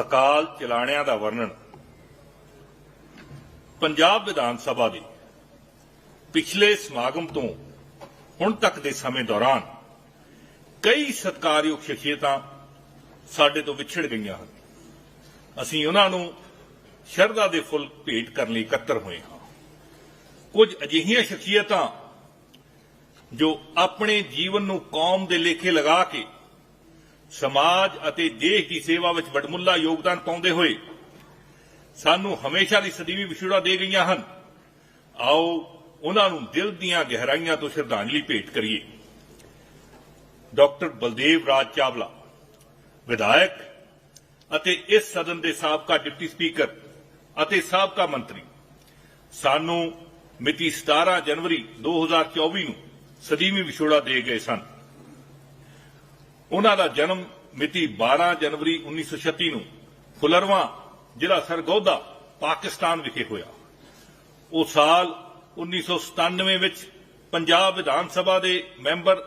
ਅਕਾਲ ਚਲਾਣਿਆਂ ਦਾ ਵਰਣਨ। ਪੰਜਾਬ ਵਿਧਾਨ ਸਭਾ ਦੇ ਪਿਛਲੇ ਸਮਾਗਮ ਤੋਂ ਹੁਣ ਤੱਕ ਦੇ ਸਮੇਂ ਦੌਰਾਨ ਕਈ ਸਤਿਕਾਰਯੋਗ ਸ਼ਖਸੀਅਤਾਂ ਸਾਡੇ ਤੋਂ ਵਿਛੜ ਗਈਆਂ ਹਨ। ਅਸੀਂ ਉਹਨਾਂ ਨੂੰ ਸ਼ਰਧਾ ਦੇ ਫੁੱਲ ਭੇਟ ਕਰਨ ਲਈ ਇਕੱਤਰ ਹੋਏ ਹਾਂ। ਕੁਝ ਅਜਿਹੀਆਂ ਸ਼ਖਸੀਅਤਾਂ ਜੋ ਆਪਣੇ ਜੀਵਨ ਨੂੰ ਕੌਮ ਦੇ ਲੇਖੇ ਲਗਾ ਕੇ ਸਮਾਜ ਅਤੇ ਦੇਸ਼ ਦੀ ਸੇਵਾ ਵਿੱਚ ਵਡਮੁੱਲਾ ਯੋਗਦਾਨ ਪਾਉਂਦੇ ਹੋਏ ਸਾਨੂੰ ਹਮੇਸ਼ਾ ਲਈ ਸਦੀਵੀ ਵਿਛੋੜਾ ਦੇ ਗਈਆਂ ਹਨ। ਆਓ ਉਹਨਾਂ ਨੂੰ ਦਿਲ ਦੀਆਂ ਗਹਿਰਾਈਆਂ ਤੋਂ ਸ਼ਰਧਾਂਜਲੀ ਭੇਟ ਕਰੀਏ। ਡਾਕਟਰ ਬਲਦੇਵ ਰਾਜ ਚਾਵਲਾ, ਵਿਧਾਇਕ ਅਤੇ ਇਸ ਸਦਨ ਦੇ ਸਾਬਕਾ ਡਿਪਟੀ ਸਪੀਕਰ ਅਤੇ ਸਾਬਕਾ ਮੰਤਰੀ, ਸਾਨੂੰ ਮਿਤੀ 17 ਜਨਵਰੀ 2024 ਨੂੰ ਸਦੀਵੀ ਵਿਛੋੜਾ ਦੇ ਗਏ ਸਨ। ਉਹਨਾਂ ਦਾ ਜਨਮ ਮਿਤੀ 12 ਜਨਵਰੀ 1936 ਨੂੰ ਫੁਲਰਵਾ ਜ਼ਿਲ੍ਹਾ ਸਰਗੋਦਾ, ਪਾਕਿਸਤਾਨ ਵਿਖੇ ਹੋਇਆ। ਉਹ ਸਾਲ 1997 ਵਿੱਚ ਪੰਜਾਬ ਵਿਧਾਨ ਸਭਾ ਦੇ ਮੈਂਬਰ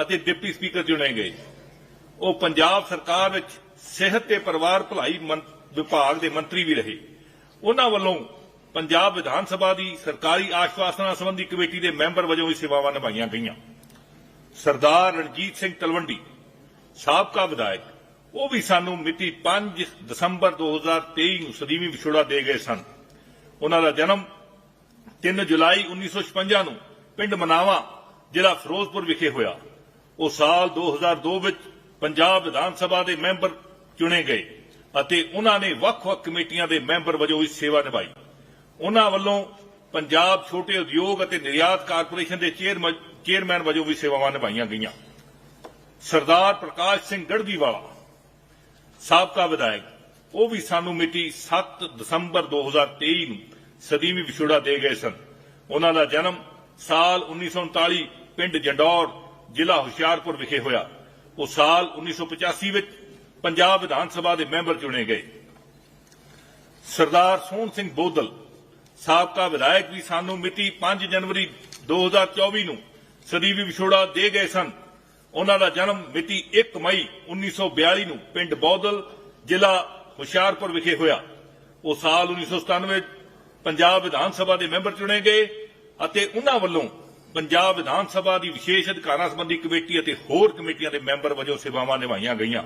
ਅਤੇ ਡਿਪਟੀ ਸਪੀਕਰ ਚੁਣੇ ਗਏ। ਉਹ ਪੰਜਾਬ ਸਰਕਾਰ ਵਿੱਚ ਸਿਹਤ ਤੇ ਪਰਿਵਾਰ ਭਲਾਈ ਵਿਭਾਗ ਦੇ ਮੰਤਰੀ ਵੀ ਰਹੇ। ਉਹਨਾਂ ਵੱਲੋਂ ਪੰਜਾਬ ਵਿਧਾਨ ਸਭਾ ਦੀ ਸਰਕਾਰੀ ਆਸ਼ਵਾਸਨਾਂ ਸੰਬੰਧੀ ਕਮੇਟੀ ਦੇ ਮੈਂਬਰ ਵਜੋਂ ਵੀ ਸੇਵਾਵਾਂ ਨਿਭਾਈਆਂ ਗਈਆਂ। ਸਰਦਾਰ ਰਣਜੀਤ ਸਿੰਘ ਤਲਵੰਡੀ ਸਾਬਕਾ ਵਿਧਾਇਕ, ਉਹ ਵੀ ਸਾਨੂੰ ਮਿਤੀ 5 ਦਸੰਬਰ 2023 ਨੂੰ ਸਦੀਵੀ ਵਿਛੋੜਾ ਦੇ ਗਏ ਸਨ। ਉਹਨਾਂ ਦਾ ਜਨਮ 3 ਜੁਲਾਈ 1956 ਨੂੰ ਪਿੰਡ ਮਨਾਵਾ, ਜ਼ਿਲ੍ਹਾ ਫਿਰੋਜ਼ਪੁਰ ਵਿਖੇ ਹੋਇਆ। ਉਹ ਸਾਲ 2002 ਵਿੱਚ ਪੰਜਾਬ ਵਿਧਾਨ ਸਭਾ ਦੇ ਮੈਂਬਰ ਚੁਣੇ ਗਏ ਅਤੇ ਉਹਨਾਂ ਨੇ ਵੱਖ-ਵੱਖ ਕਮੇਟੀਆਂ ਦੇ ਮੈਂਬਰ ਵਜੋਂ ਵੀ ਸੇਵਾ ਨਿਭਾਈ। ਉਹਨਾਂ ਵੱਲੋਂ ਪੰਜਾਬ ਛੋਟੇ ਉਦਯੋਗ ਅਤੇ ਨਿਰਯਾਤ ਕਾਰਪੋਰੇਸ਼ਨ ਦੇ ਚੇਅਰਮੈਨ ਵਜੋਂ ਵੀ ਸੇਵਾਵਾਂ ਨਿਭਾਈਆਂ ਗਈਆਂ। ਸਰਦਾਰ ਪ੍ਰਕਾਸ਼ ਸਿੰਘ ਗੜਦੀਵਾਲਾ ਸਾਬਕਾ ਵਿਧਾਇਕ, ਉਹ ਵੀ ਸਾਨੂੰ ਮਿਤੀ 7 ਦਸੰਬਰ 2023 ਨੂੰ ਸਦੀਵੀ ਵਿਛੋੜਾ ਦੇ ਗਏ ਸਨ। ਉਹਨਾਂ ਦਾ ਜਨਮ ਸਾਲ 1939 ਪਿੰਡ ਜੰਡੌਰ, ਜ਼ਿਲ੍ਹਾ ਹੁਸ਼ਿਆਰਪੁਰ ਵਿਖੇ ਹੋਇਆ। ਉਹ ਸਾਲ 1985 ਵਿੱਚ ਪੰਜਾਬ ਵਿਧਾਨ ਸਭਾ ਦੇ ਮੈਂਬਰ ਚੁਣੇ ਗਏ। ਸਰਦਾਰ ਸੋਹਣ ਸਿੰਘ ਬੋਦਲ, ਸਾਬਕਾ ਵਿਧਾਇਕ ਵੀ ਸਾਨੂੰ ਮਿਤੀ 5 ਜਨਵਰੀ 2024 ਨੂੰ ਸਦੀਵੀ ਵਿਛੋੜਾ ਦੇ ਗਏ ਸਨ। ਉਹਨਾਂ ਦਾ ਜਨਮ ਮਿਤੀ 1 ਮਈ 1942 ਨੂੰ ਪਿੰਡ ਬੌਦਲ ਜ਼ਿਲ੍ਹਾ ਹੁਸ਼ਿਆਰਪੁਰ ਵਿਖੇ ਹੋਇਆ। ਉਹ ਸਾਲ 1997 ਵਿੱਚ ਪੰਜਾਬ ਵਿਧਾਨ ਸਭਾ ਦੇ ਮੈਂਬਰ ਚੁਣੇ ਗਏ ਅਤੇ ਉਹਨਾਂ ਵੱਲੋਂ ਪੰਜਾਬ ਵਿਧਾਨ ਸਭਾ ਦੀ ਵਿਸ਼ੇਸ਼ ਅਧਿਕਾਰਾਂ ਸੰਬੰਧੀ ਕਮੇਟੀ ਅਤੇ ਹੋਰ ਕਮੇਟੀਆਂ ਦੇ ਮੈਂਬਰ ਵਜੋਂ ਸੇਵਾਵਾਂ ਨਿਭਾਈਆਂ ਗਈਆਂ।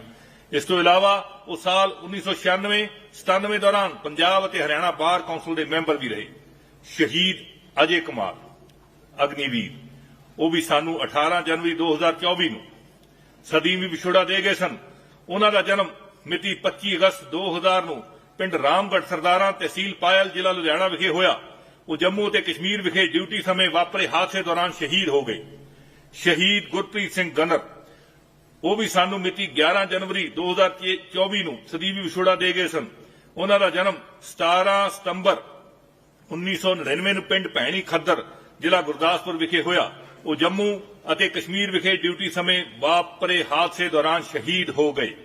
ਇਸ ਤੋਂ ਇਲਾਵਾ ਉਹ ਸਾਲ 1996 97 ਦੌਰਾਨ ਪੰਜਾਬ ਅਤੇ ਹਰਿਆਣਾ ਬਾਰ ਕੌਂਸਲ ਦੇ ਮੈਂਬਰ ਵੀ ਰਹੇ। ਸ਼ਹੀਦ ਅਜੇ ਕੁਮਾਰ, ਅਗਨੀਵੀਰ। ਉਹ ਵੀ ਸਾਨੂੰ 18 ਜਨਵਰੀ 2024 ਨੂੰ ਸਦੀਵੀ ਵਿਛੋੜਾ ਦੇ ਗਏ ਸਨ। ਉਹਨਾਂ ਦਾ ਜਨਮ ਮਿਤੀ 25 ਅਗਸਤ 2000 ਨੂੰ ਪਿੰਡ ਰਾਮਗੜ੍ਹ ਸਰਦਾਰਾਂ ਤਹਿਸੀਲ ਪਾਇਲ ਜ਼ਿਲ੍ਹਾ ਲੁਧਿਆਣਾ ਵਿਖੇ ਹੋਇਆ। ਉਹ ਜੰਮੂ ਅਤੇ ਕਸ਼ਮੀਰ ਵਿਖੇ ਡਿਊਟੀ ਸਮੇਂ ਵਾਪਰੇ ਹਾਦਸੇ ਦੌਰਾਨ ਸ਼ਹੀਦ ਹੋ ਗਏ। ਸ਼ਹੀਦ ਗੁਰਪ੍ਰੀਤ ਸਿੰਘ ਗਨਰ। ਉਹ ਵੀ ਸਾਨੂੰ ਮਿਤੀ 11 ਜਨਵਰੀ 2024 ਨੂੰ ਸਦੀਵੀ ਵਿਛੋੜਾ ਦੇ ਗਏ ਸਨ। ਉਹਨਾਂ ਦਾ ਜਨਮ 17 ਸਤੰਬਰ 1999 ਨੂੰ ਪਿੰਡ ਭੈਣੀ ਖੱਦਰ ਜ਼ਿਲ੍ਹਾ ਗੁਰਦਾਸਪੁਰ ਵਿਖੇ ਹੋਇਆ। ਉਹ ਜੰਮੂ ਅਤੇ ਕਸ਼ਮੀਰ ਵਿਖੇ ਡਿਊਟੀ ਸਮੇਂ ਵਾਪਰੇ ਹਾਦਸੇ ਦੌਰਾਨ ਸ਼ਹੀਦ ਹੋ ਗਏ।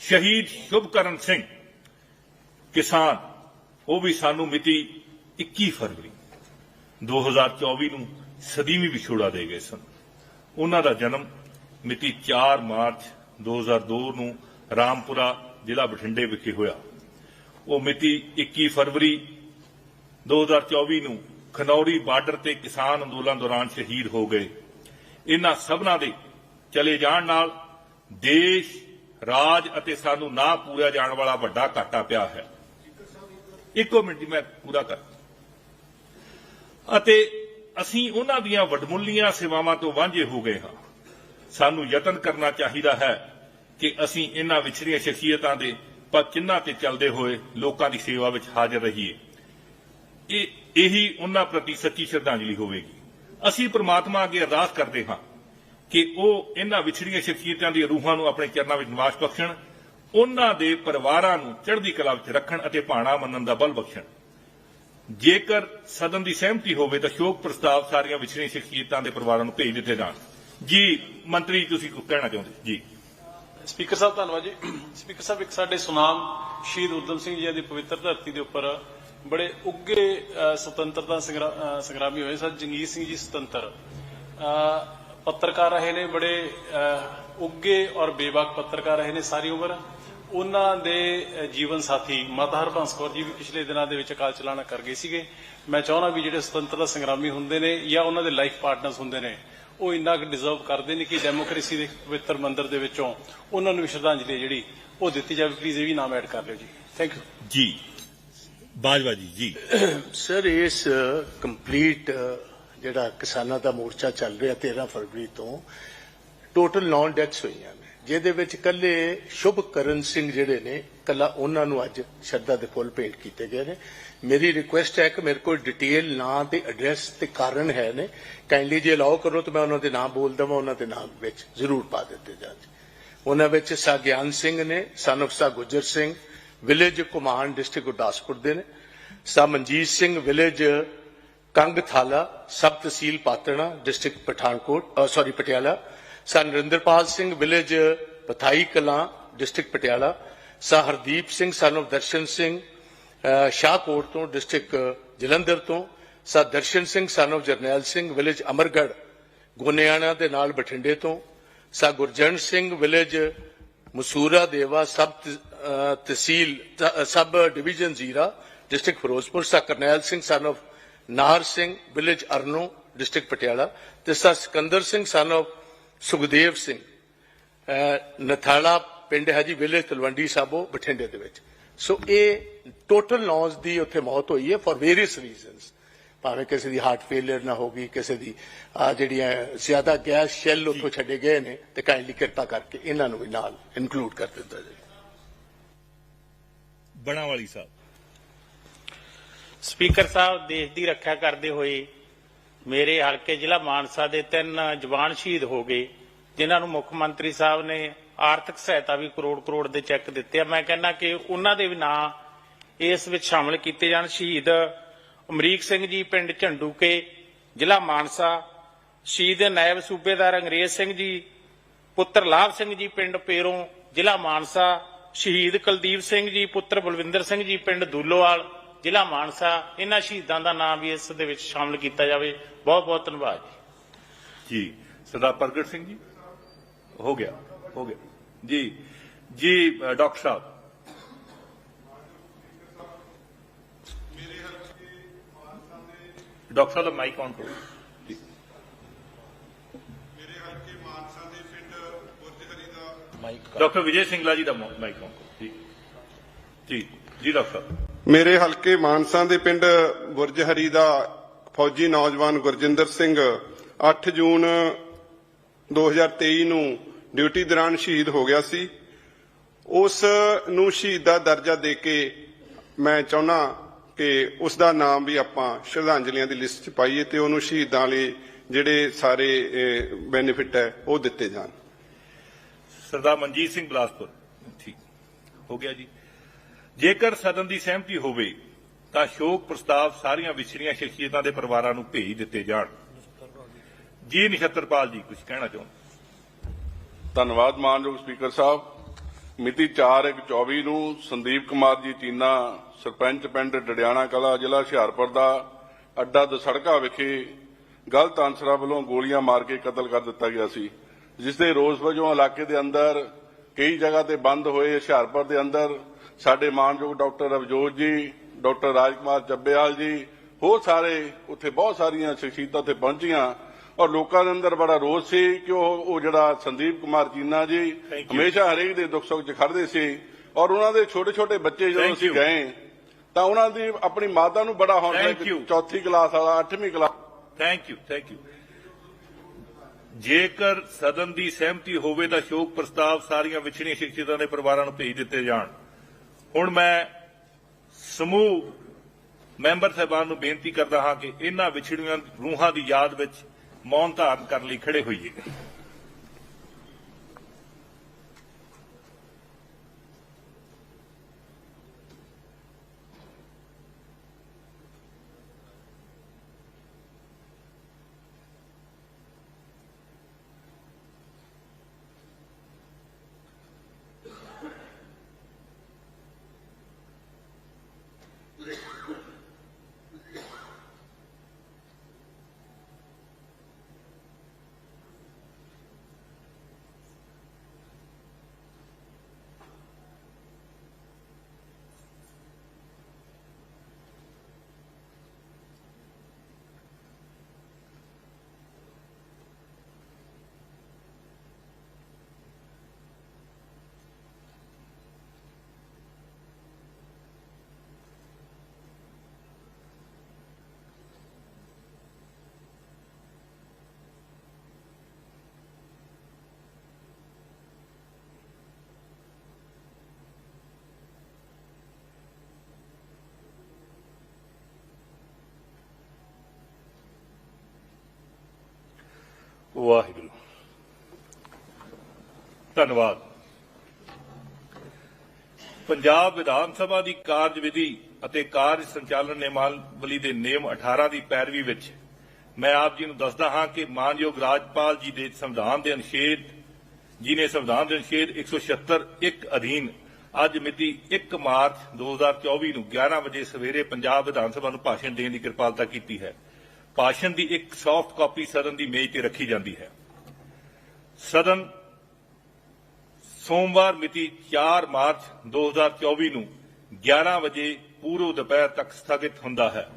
ਸ਼ਹੀਦ ਸ਼ੁਭਕਰਨ ਸਿੰਘ ਕਿਸਾਨ, ਉਹ ਵੀ ਸਾਨੂੰ ਮਿਤੀ 21 ਫਰਵਰੀ 2024 ਨੂੰ ਸਦੀਵੀ ਵਿਛੋੜਾ ਦੇ ਗਏ ਸਨ। ਉਹਨਾਂ ਦਾ ਜਨਮ ਮਿਤੀ 4 ਮਾਰਚ 2002 ਨੂੰ ਰਾਮਪੁਰਾ ਜ਼ਿਲ੍ਹਾ ਬਠਿੰਡੇ ਵਿਖੇ ਹੋਇਆ। ਉਹ ਮਿਤੀ 21 ਫਰਵਰੀ 2024 ਨੂੰ ਖਨੌਰੀ ਬਾਰਡਰ ਤੇ ਕਿਸਾਨ ਅੰਦੋਲਨ ਦੌਰਾਨ ਸ਼ਹੀਦ ਹੋ ਗਏ। ਇਹਨਾਂ ਸਭਨਾਂ ਦੇ ਚਲੇ ਜਾਣ ਨਾਲ ਦੇਸ਼, ਰਾਜ ਅਤੇ ਸਾਨੂੰ ਨਾ ਪੂਰਿਆ ਜਾਣ ਵਾਲਾ ਵੱਡਾ ਘਾਟਾ ਪਿਆ ਹੈ। ਇੱਕੋ ਮਿੰਟ ਮੈਂ ਪੂਰਾ ਕਰ। ਅਤੇ ਅਸੀਂ ਉਹਨਾਂ ਦੀਆਂ ਵਡਮੁੱਲੀਆਂ ਸੇਵਾਵਾਂ ਤੋਂ ਵਾਂਝੇ ਹੋ ਗਏ ਹਾਂ। ਸਾਨੂੰ ਯਤਨ ਕਰਨਾ ਚਾਹੀਦਾ ਹੈ ਕਿ ਅਸੀਂ ਇਹਨਾਂ ਵਿਛੜੀਆਂ ਸ਼ਖਸੀਅਤਾਂ ਦੇ ਪਰ ਚਿੰਨ੍ਹਾਂ ਤੇ ਚੱਲਦੇ ਹੋਏ ਲੋਕਾਂ ਦੀ ਸੇਵਾ ਵਿੱਚ ਹਾਜ਼ਰ ਰਹੀਏ। ਇਹ ਇਹੀ ਉਹਨਾਂ ਪ੍ਰਤੀ ਸੱਚੀ ਸ਼ਰਧਾਂਜਲੀ ਹੋਵੇਗੀ। ਅਸੀਂ ਪ੍ਰਮਾਤਮਾ ਅੱਗੇ ਅਰਦਾਸ ਕਰਦੇ ਹਾਂ ਕਿ ਉਹ ਇਹਨਾਂ ਵਿਛੜੀਆਂ ਸ਼ਖਸੀਅਤਾਂ ਦੀਆਂ ਰੂਹਾਂ ਨੂੰ ਆਪਣੇ ਚਰਨਾਂ ਵਿੱਚ ਨਿਵਾਸ ਬਖਸ਼ਣ, ਉਹਨਾਂ ਦੇ ਪਰਿਵਾਰਾਂ ਨੂੰ ਚੜ੍ਹਦੀ ਕਲਾ ਵਿੱਚ ਰੱਖਣ ਅਤੇ ਭਾਣਾ ਮੰਨਣ ਦਾ ਬਲ ਬਖਸ਼ਣ। ਜੇਕਰ ਸਦਨ ਦੀ ਸਹਿਮਤੀ ਹੋਵੇ ਤਾਂ ਸ਼ੋਕ ਪ੍ਰਸਤਾਵ ਸਾਰੀਆਂ ਵਿਛੜੀਆਂ ਸ਼ਖਸੀਅਤਾਂ ਦੇ ਪਰਿਵਾਰਾਂ ਨੂੰ ਭੇਜ ਦਿੱਤੇ ਜਾਣ। ਜੀ, ਮੰਤਰੀ ਤੁਸੀਂ ਕੁਝ ਕਹਿਣਾ ਚਾਹੁੰਦੇ? ਜੀ। ਸਪੀਕਰ ਸਾਹਿਬ, ਧੰਨਵਾਦ ਜੀ। ਸਪੀਕਰ ਸਾਹਿਬ, ਇੱਕ ਸਾਡੇ ਸੁਨਾਮ ਸ਼ਹੀਦ ਉਦਮ ਸਿੰਘ ਜੀ ਦੀ ਪਵਿੱਤਰ ਧਰਤੀ ਦੇ ਉੱਪਰ ਬੜੇ ਉੱਗੇ ਸੁਤੰਤਰਤਾ ਸੰਗਰਾਮੀ ਹੋਏ ਸਰ ਜੰਗੀਰ ਸਿੰਘ ਜੀ ਸੁਤੰਤਰ। ਪੱਤਰਕਾਰ ਰਹੇ ਨੇ ਬੜੇ ਅ, ਉੱਗੇ ਔਰ ਬੇਬਾਕ ਪੱਤਰਕਾਰ ਰਹੇ ਨੇ ਸਾਰੀ ਉਮਰ। ਉਹਨਾਂ ਦੇ ਜੀਵਨ ਸਾਥੀ ਮਾਤਾ ਹਰਬੰਸ ਕੌਰ ਜੀ ਵੀ ਪਿਛਲੇ ਦਿਨਾਂ ਦੇ ਵਿੱਚ ਅਕਾਲ ਚਲਾਣਾ ਕਰ ਗਏ ਸੀਗੇ। ਮੈਂ ਚਾਹੁੰਦਾ ਵੀ ਜਿਹੜੇ ਸੁਤੰਤਰਤਾ ਸੰਗਰਾਮੀ ਹੁੰਦੇ ਨੇ ਜਾਂ ਉਹਨਾਂ ਦੇ ਲਾਈਫ ਪਾਰਟਨਰਸ ਹੁੰਦੇ ਨੇ ਉਹ ਇੰਨਾ ਕੁ ਡਿਜ਼ਰਵ ਕਰਦੇ ਨੇ ਕਿ ਡੈਮੋਕ੍ਰੇਸੀ ਦੇ ਪਵਿੱਤਰ ਮੰਦਰ ਦੇ ਵਿੱਚੋਂ ਉਹਨਾਂ ਨੂੰ ਵੀ ਸ਼ਰਧਾਂਜਲੀ ਜਿਹੜੀ ਉਹ ਦਿੱਤੀ ਜਾਵੇ। ਪਲੀਜ਼ ਇਹ ਵੀ ਨਾਮ ਐਡ ਕਰ ਲਿਓ ਜੀ। ਥੈਂਕ ਯੂ ਜੀ। ਬਾਜਵਾ ਜੀ ਜੀ। ਸਰ, ਇਸ ਕੰਪਲੀਟ ਜਿਹੜਾ ਕਿਸਾਨਾਂ ਦਾ ਮੋਰਚਾ ਚੱਲ ਰਿਹਾ 13 ਫਰਵਰੀ ਤੋਂ ਟੋਟਲ 9 ਡੈਥਸ ਹੋਈਆਂ ਨੇ, ਜਿਹਦੇ ਵਿੱਚ ਕੱਲੇ ਸ਼ੁਭਕਰਨ ਸਿੰਘ ਜਿਹੜੇ ਨੇ ਕੱਲਾ ਉਹਨਾਂ ਨੂੰ ਅੱਜ ਸ਼ਰਧਾ ਦੇ ਫੁੱਲ ਭੇਟ ਕੀਤੇ ਗਏ ਨੇ। ਮੇਰੀ ਰਿਕੁਐਸਟ ਹੈ ਕਿ ਮੇਰੇ ਕੋਲ ਡਿਟੇਲ ਨਾਂ ਤੇ ਐਡਰੈਸ ਤੇ ਕਾਰਨ ਹੈ ਨੇ ਕਾਈਂਡਲੀ ਜੇ ਅਲਾਉ ਕਰੋ ਤਾਂ ਮੈਂ ਉਹਨਾਂ ਦੇ ਨਾਮ ਬੋਲ ਦਵਾਂ, ਉਹਨਾਂ ਦੇ ਨਾਮ ਵਿੱਚ ਜ਼ਰੂਰ ਪਾ ਦਿੱਤੇ ਜਾਣ। ਉਹਨਾਂ ਵਿੱਚ ਸਾ ਗਿਆਨ ਸਿੰਘ ਨੇ ਸਨ of ਸਾ ਗੁੱਜਰ ਸਿੰਘ ਵਿਲੇਜ ਕੁਮਾਨ ਡਿਸਟ੍ਰਿਕਟ ਗੁਰਦਾਸਪੁਰ ਦੇ ਨੇ। ਸਾ Manjit Singh village Kang Thala sub tehsil Patana district Pathankot sorry Patiala. ਸਾ ਨਰਿੰਦਰਪਾਲ ਸਿੰਘ ਵਿਲੇਜ ਪਥਾਈ ਕਲਾਂ ਡਿਸਟ੍ਰਿਕਟ ਪਟਿਆਲਾ। ਸਾ ਹਰਦੀਪ ਸਿੰਘ ਸਨ of ਦਰਸ਼ਨ ਸਿੰਘ ਅਹ, ਸ਼ਾਹਕੋਟ ਤੋਂ ਡਿਸਟ੍ਰਿਕਟ ਜਲੰਧਰ ਤੋਂ। ਸਾ Darshan Singh son of Jarnail Singh village Amargarh Goniana ਦੇ ਨਾਲ ਬਠਿੰਡੇ ਤੋਂ। ਸਾ Gurjan Singh village Masura Deva sub tehsil sub division Zira district Ferozepur ਸਾ Karnail Singh son of Nahar Singh village Arno district Patiala ਤੇ ਸਾ Sikandar Singh son of Sukhdev Singh. Nathala ਪਿੰਡ ਹੈ ਜੀ ਵਿਲੇਜ ਤਲਵੰਡੀ ਸਾਬੋ ਬਠਿੰਡੇ ਦੇ ਵਿੱਚ। ਸੋ ਇਹ ਟੋਟਲ ਲੌਸ ਦੀ ਉੱਥੇ ਮੌਤ ਹੋਈ ਹੈ ਫॉर ਵੇਰੀਅਸ ਰੀਜ਼ਨਸ ਭਾਵੇਂ ਕਿਸੇ ਦੀ ਹਾਰਟ ਫੇਲਿਅਰ ਨਾ ਹੋਗੀ ਕਿਸੇ ਦੀ ਜਿਹੜੀਆਂ ਜ਼ਿਆਦਾ ਗੈਸ ਸ਼ੈਲ ਉੱਥੋਂ ਛੱਡੇ ਗਏ ਨੇ ਤੇ ਕਾਈਂਡਲੀ ਕਿਰਪਾ ਕਰਕੇ ਇਹਨਾਂ ਨੂੰ ਵੀ ਨਾਲ ਇਨਕਲੂਡ ਕਰ ਦਿੱਤਾ ਜਾਵੇ ਬਣਾਵਾਲੀ ਸਾਹਿਬ। ਸਪੀਕਰ ਸਾਹਿਬ, ਦੇਸ਼ ਦੀ ਰੱਖਿਆ ਕਰਦੇ ਹੋਏ ਮੇਰੇ ਹਲਕੇ ਜ਼ਿਲ੍ਹਾ ਮਾਨਸਾ ਦੇ ਤਿੰਨ ਜਵਾਨ ਸ਼ਹੀਦ ਹੋ ਗਏ, ਜਿਨ੍ਹਾਂ ਨੂੰ ਮੁੱਖ ਮੰਤਰੀ ਸਾਹਿਬ ਨੇ ਆਰਥਿਕ ਸਹਾਇਤਾ ਵੀ ਕਰੋੜ ਕਰੋੜ ਦੇ ਚੈੱਕ ਦਿੱਤੇ ਆ। ਮੈਂ ਕਹਿੰਦਾ ਕਿ ਉਹਨਾਂ ਦੇ ਵੀ ਨਾਂ ਇਸ ਵਿੱਚ ਸ਼ਾਮਲ ਕੀਤੇ ਜਾਣ। ਸ਼ਹੀਦ ਅਮਰੀਕ ਸਿੰਘ ਜੀ, ਪਿੰਡ ਝੰਡੂਕੇ, ਜ਼ਿਲ੍ਹਾ ਮਾਨਸਾ। ਸ਼ਹੀਦ ਨਾਇਬ ਸੂਬੇਦਾਰ ਅੰਗਰੇਜ਼ ਸਿੰਘ ਜੀ, ਪੁੱਤਰ ਲਾਭ ਸਿੰਘ ਜੀ, ਪਿੰਡ ਪੇਰੋਂ, ਜ਼ਿਲ੍ਹਾ ਮਾਨਸਾ। ਸ਼ਹੀਦ ਕੁਲਦੀਪ ਸਿੰਘ ਜੀ, ਪੁੱਤਰ ਬਲਵਿੰਦਰ ਸਿੰਘ ਜੀ, ਪਿੰਡ ਦੂਲੋਵਾਲ, ਜ਼ਿਲ੍ਹਾ ਮਾਨਸਾ। ਇਹਨਾਂ ਸ਼ਹੀਦਾਂ ਦਾ ਨਾਮ ਵੀ ਇਸ ਦੇ ਵਿੱਚ ਸ਼ਾਮਲ ਕੀਤਾ ਜਾਵੇ। ਬਹੁਤ ਬਹੁਤ ਧੰਨਵਾਦ ਜੀ। ਜੀ, ਸਰਦਾਰ ਪ੍ਰਗਟ ਸਿੰਘ ਜੀ। ਹੋ ਗਿਆ ਹੋ ਗਿਆ। ਜੀ ਜੀ ਡਾਕਟਰ ਸਾਹਿਬ। ਡਾਕਟਰ ਸਾਹਿਬ ਦਾ ਮਾਈਕ ਔਨ ਕਰੋ ਜੀ। ਮੇਰੇ ਹਲਕੇ ਮਾਨਸਾ ਦੇ ਪਿੰਡ ਬੁਰਜਹਰੀ ਦਾ ਡਾਕਟਰ ਵਿਜੇ ਸਿੰਘਲਾ ਜੀ ਦਾ ਮਾਈਕ ਜੀ ਜੀ ਜੀ ਡਾਕਟਰ। ਮੇਰੇ ਹਲਕੇ ਮਾਨਸਾ ਦੇ ਪਿੰਡ ਬੁਰਜਹਰੀ ਦਾ ਫੌਜੀ ਨੌਜਵਾਨ ਗੁਰਜਿੰਦਰ ਸਿੰਘ 8 ਜੂਨ 2023 ਨੂੰ ਡਿਊਟੀ ਦੌਰਾਨ ਸ਼ਹੀਦ ਹੋ ਗਿਆ ਸੀ। ਉਸ ਨੂੰ ਸ਼ਹੀਦ ਦਾ ਦਰਜਾ ਦੇ ਕੇ ਮੈਂ ਚਾਹੁੰਦਾ ਕਿ ਉਸ ਦਾ ਨਾਮ ਵੀ ਆਪਾਂ ਸ਼ਰਧਾਂਜਲੀਆਂ ਦੀ ਲਿਸਟ 'ਚ ਪਾਈਏ ਤੇ ਉਹਨੂੰ ਸ਼ਹੀਦਾਂ ਲਈ ਜਿਹੜੇ ਸਾਰੇ ਬੈਨੀਫਿਟ ਹੈ ਉਹ ਦਿੱਤੇ ਜਾਣ। ਸਰਦਾਰ ਮਨਜੀਤ ਸਿੰਘ ਬਲਾਸਪੁਰ। ਠੀਕ। ਹੋ ਗਿਆ ਜੀ। ਜੇਕਰ ਸਦਨ ਦੀ ਸਹਿਮਤੀ ਹੋਵੇ ਤਾਂ ਸ਼ੋਕ ਪ੍ਰਸਤਾਵ ਸਾਰੀਆਂ ਵਿਛੜੀਆਂ ਸ਼ਖਸੀਅਤਾਂ ਦੇ ਪਰਿਵਾਰਾਂ ਨੂੰ ਭੇਜ ਦਿੱਤੇ ਜਾਣ। ਜੀ ਨਛੱਤਰਪਾਲ ਜੀ ਕੁਝ ਕਹਿਣਾ ਚਾਹੁੰਦੇ ਧੰਨਵਾਦ ਮਾਨਯੋਗ ਸਪੀਕਰ ਸਾਹਿਬ। ਮਿਤੀ 4/1/24 ਨੂੰ ਸੰਦੀਪ ਕੁਮਾਰ ਜੀ ਚੀਨਾ ਸਰਪੰਚ ਪਿੰਡ ਡੜਿਆਣਾ ਕਲਾ ਜ਼ਿਲ੍ਹਾ ਹੁਸ਼ਿਆਰਪੁਰ ਦਾ ਅੱਡਾ ਦਸੜਕਾ ਵਿਖੇ ਗਲਤ ਅਨਸਰਾਂ ਵੱਲੋਂ ਗੋਲੀਆਂ ਮਾਰ ਕੇ ਕਤਲ ਕਰ ਦਿੱਤਾ ਗਿਆ ਸੀ। ਜਿਸ ਦੇ ਰੋਸ ਵਜੋਂ ਇਲਾਕੇ ਦੇ ਅੰਦਰ ਕਈ ਜਗ੍ਹਾ ਤੇ ਬੰਦ ਹੋਏ ਹੁਸ਼ਿਆਰਪੁਰ ਦੇ ਅੰਦਰ ਸਾਡੇ ਮਾਨਯੋਗ ਡਾਕਟਰ ਅਵਜੋਤ ਜੀ ਡਾਕਟਰ ਰਾਜਕੁਮਾਰ ਚੱਬੇਵਾਲ ਜੀ ਹੋਰ ਸਾਰੇ ਉੱਥੇ ਬਹੁਤ ਸਾਰੀਆਂ ਸ਼ਖਸੀਅਤਾਂ ਉੱਥੇ ਪਹੁੰਚੀਆਂ ਔਰ ਲੋਕਾਂ ਦੇ ਅੰਦਰ ਬੜਾ ਰੋਸ ਸੀ ਕਿ ਉਹ ਉਹ ਜਿਹੜਾ ਸੰਦੀਪ ਕੁਮਾਰ ਚੀਨਾ ਜੀ. ਹਮੇਸ਼ਾ ਹਰੇਕ ਦੇ ਦੁੱਖ ਸੁੱਖ 'ਚ ਖੜਦੇ ਸੀ ਔਰ ਉਹਨਾਂ ਦੇ ਛੋਟੇ ਛੋਟੇ ਬੱਚੇ ਜਦੋਂ ਅਸੀਂ. ਗਏ ਤਾਂ ਉਹਨਾਂ ਦੀ ਆਪਣੀ ਮਾਤਾ ਨੂੰ ਬੜਾ ਹੌਸਲਾ ਚੌਥੀ ਕਲਾਸ ਵਾਲਾ ਅੱਠਵੀਂ class thank you thank you ਜੇਕਰ ਸਦਨ ਦੀ ਸਹਿਮਤੀ ਹੋਵੇ ਤਾਂ ਸ਼ੋਕ ਪ੍ਰਸਤਾਵ ਸਾਰੀਆਂ ਵਿਛੜੀਆਂ ਸ਼ਖਸੀਅਤਾਂ ਦੇ ਪਰਿਵਾਰਾਂ ਨੂੰ ਭੇਜ ਦਿੱਤੇ ਜਾਣ। ਹੁਣ ਮੈਂ ਸਮੂਹ ਮੈਂਬਰ ਸਾਹਿਬਾਨ ਨੂੰ ਬੇਨਤੀ ਕਰਦਾ ਹਾਂ ਕਿ ਇਹਨਾਂ ਵਿਛੜੀਆਂ ਰੂਹਾਂ ਦੀ ਯਾਦ ਵਿੱਚ ਮੌਨ ਧਾਰਨ ਕਰਨ ਲਈ ਖੜੇ ਹੋਈਏ। ਵਾਹਿਗੁਰੂ। ਧੰਨਵਾਦ। ਪੰਜਾਬ ਵਿਧਾਨ ਸਭਾ ਦੀ ਕਾਰਜਵਿਧੀ ਅਤੇ ਕਾਰਜ ਸੰਚਾਲਨ ਨਿਯਮਾਵਲੀ ਦੇ ਨਿਯਮ 18 ਦੀ ਪੈਰਵੀ ਵਿੱਚ ਮੈਂ ਆਪ ਜੀ ਨੂੰ ਦੱਸਦਾ ਹਾਂ ਕਿ ਮਾਨਯੋਗ ਰਾਜਪਾਲ ਜੀ ਦੇ ਸੰਵਿਧਾਨ ਦੇ ਅਨੁਛੇਦ ਜੀ ਨੇ ਸੰਵਿਧਾਨ ਦੇ ਅਨੁਛੇਦ 176 ਇੱਕ ਅਧੀਨ ਅੱਜ ਮਿਤੀ 1 ਮਾਰਚ 2024 ਨੂੰ 11 ਵਜੇ ਸਵੇਰੇ ਪੰਜਾਬ ਵਿਧਾਨ ਸਭਾ ਨੂੰ ਭਾਸ਼ਣ ਦੇਣ ਦੀ ਕਿਰਪਾਲਤਾ ਕੀਤੀ ਹੈ। ਭਾਸ਼ਣ ਦੀ ਇੱਕ ਸੌਫਟ ਕਾਪੀ ਸਦਨ ਦੀ ਮੇਜ਼ ਤੇ ਰੱਖੀ ਜਾਂਦੀ ਹੈ। ਸਦਨ ਸੋਮਵਾਰ ਮਿਤੀ 4 ਮਾਰਚ 2024 ਨੂੰ 11 ਵਜੇ ਪੂਰਵ ਦੁਪਹਿਰ ਤੱਕ ਸਥਗਿਤ ਹੁੰਦਾ ਹੈ।